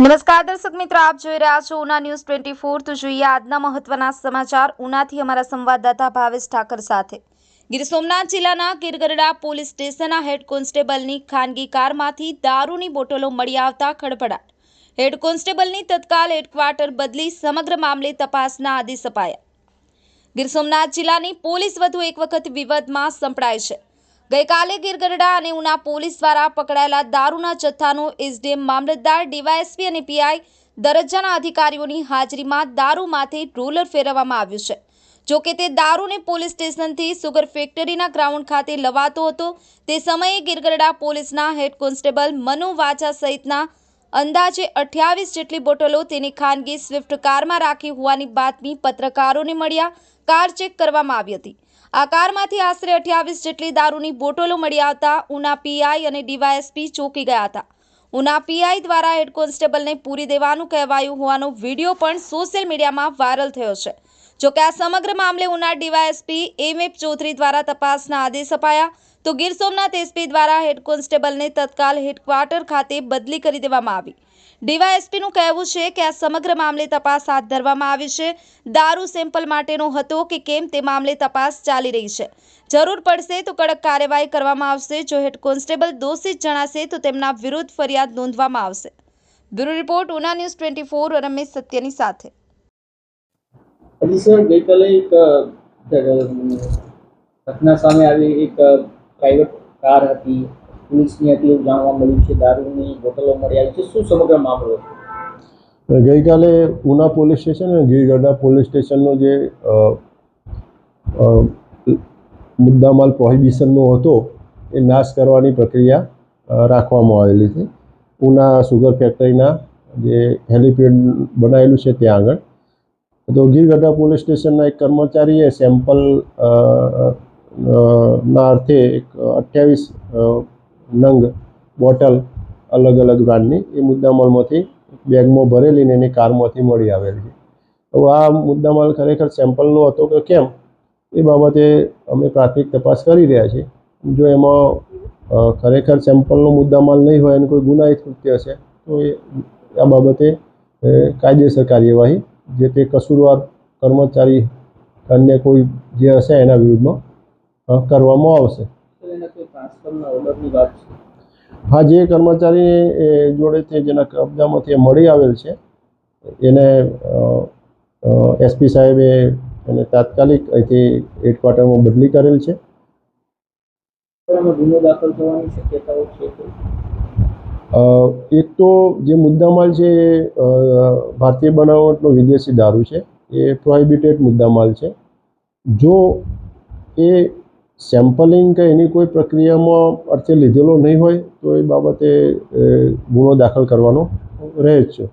નમસ્કાર દર્શક મિત્રો, આપ જોઈ રહ્યા છો ઉના ન્યૂઝ ટ્વેન્ટી ફોર. તો જોઈએ આજના મહત્વના સમાચાર ઉનાથી અમારા સંવાદદાતા ભાવેશ ઠાકર સાથે. ગીર સોમનાથ જિલ્લાના કિરગરડા પોલીસ સ્ટેશનના હેડ કોન્સ્ટેબલની ખાનગી કારમાંથી દારૂની બોટલો મળી આવતા ખડભડાટ હેડ કોન્સ્ટેબલની તત્કાલ હેડક્વાર્ટર બદલી સમગ્ર મામલે તપાસના આદેશ અપાયા. ગીર સોમનાથ જિલ્લાની પોલીસ વધુ એક વખત વિવાદમાં સંપડાય છે. ગઈકાલે ગીરગઢડા અને ઉના પોલીસ દ્વારા પકડાયેલા દારૂના જથ્થાનો એસડીએમ મામલતદાર ડીવાયએસપી અને પીઆઈ દરજ્જાના અધિકારીઓની હાજરીમાં દારૂમાંથી રોલર ફેરવવામાં આવ્યું છે. જો કે તે દારૂને પોલીસ સ્ટેશનથી સુગર ફેક્ટરીના ગ્રાઉન્ડ ખાતે લવાતો હતો. તે સમયે ગીરગઢડા પોલીસના હેડ કોન્સ્ટેબલ મનુ વાચા સહિતના અંદાજે અઠ્યાવીસ જેટલી બોટલો તેની ખાનગી સ્વિફ્ટ કારમાં રાખી હોવાની બાતમી પત્રકારોને મળ્યા. કાર ચેક કરવામાં આવી હતી. આ કારમાંથી આશરે અઠ્યાવીસ જેટલી દારૂની બોટલો મળી આવતા ઉના પીઆઈ અને ડીવાયએસપી ચોંકી ગયા હતા. ઉના પીઆઈ દ્વારા હેડ કોન્સ્ટેબલને પૂરી દેવાનું કહેવાયું હોવાનો વીડિયો પણ સોશિયલ મીડિયામાં વાયરલ થયો છે. જોકે આ સમગ્ર મામલે Una DYSP M F Chaudhary દ્વારા તપાસના આદેશ અપાયા તો ગીર સોમનાથ એસપી દ્વારા હેડ કોન્સ્ટેબલને તત્કાલ હેડક્વાર્ટર ખાતે બદલી કરી દેવામાં આવી. ડીવાયએસપીનું કહેવું છે કે આ સમગ્ર મામલે તપાસ હાથ ધરવામાં આવી છે. દારૂ સેમ્પલ માટેનો હતો કે કેમ તે મામલે તપાસ ચાલી રહી છે. જરૂર પડશે તો કડક કાર્યવાહી કરવામાં આવશે. જો હેડ કોન્સ્ટેબલ દોષિત જણાશે તો તેમના વિરુદ્ધ ફરિયાદ નોંધવામાં આવશે. Bureau report, Una news twenty four, Ramesh સત્યની સાથે. ઘટના સામે આવી, એક પ્રાઇવેટ કાર હતી. પોલીસની હતી જાણવા મળ્યું છે, દારૂની બોટલો મળી આવી છે. શું સમગ્ર મામલો ગઈકાલે ઉના પોલીસ સ્ટેશન અને ગીરગઢડા પોલીસ સ્ટેશનનો જે મુદ્દામાલ પ્રોહિબિશનનો હતો, એ નાશ કરવાની પ્રક્રિયા રાખવામાં આવેલી છે ઉના સુગર ફેક્ટરીના જે હેલિપેડ બનાવેલું છે ત્યાં આગળ. તો ગીરગઢડા પોલીસ સ્ટેશનના એક કર્મચારીએ સેમ્પલ ના અર્થે એક અઠ્યાવીસ નંગ બોટલ, અલગ અલગ બ્રાન્ડની. એ મુદ્દામાલમાંથી બેગમાં ભરેલીને એની કારમાંથી મળી આવેલી છે. હવે આ મુદ્દામાલ ખરેખર સેમ્પલનો હતો કે કેમ? એ બાબતે અમે પ્રાથમિક તપાસ કરી રહ્યા છીએ. જો એમાં ખરેખર સેમ્પલનો મુદ્દામાલ નહીં હોય અને કોઈ ગુનાહિત કૃત્ય હશે, તો એ, આ બાબતે કાયદેસર કાર્યવાહી, જે તે કસૂરવાર કર્મચારી અન્ય કોઈ જે હશે એના વિરુદ્ધમાં કરવામાં આવશે. હા જે કર્મચારી એ જોડેથી જેના કબજામાંથી મળી આવેલ છે એને એસપી સાહેબે એને તાત્કાલિક અહીંથી હેડક્વાર્ટરમાં બદલી કરેલ છે. ગુનો દાખલ થવાની શક્યતાઓ છે એક તો જે મુદ્દામાલ છે એ ભારતીય બનાવટનો વિદેશી દારૂ છે એ પ્રોહિબિટેડ મુદ્દામાલ છે. જો એ સેમ્પલિંગ કે એની કોઈ પ્રક્રિયામાં અર્થે લીધેલો નહીં હોય, તો એ બાબતે ગુનો દાખલ કરવાનો રહે જ છે.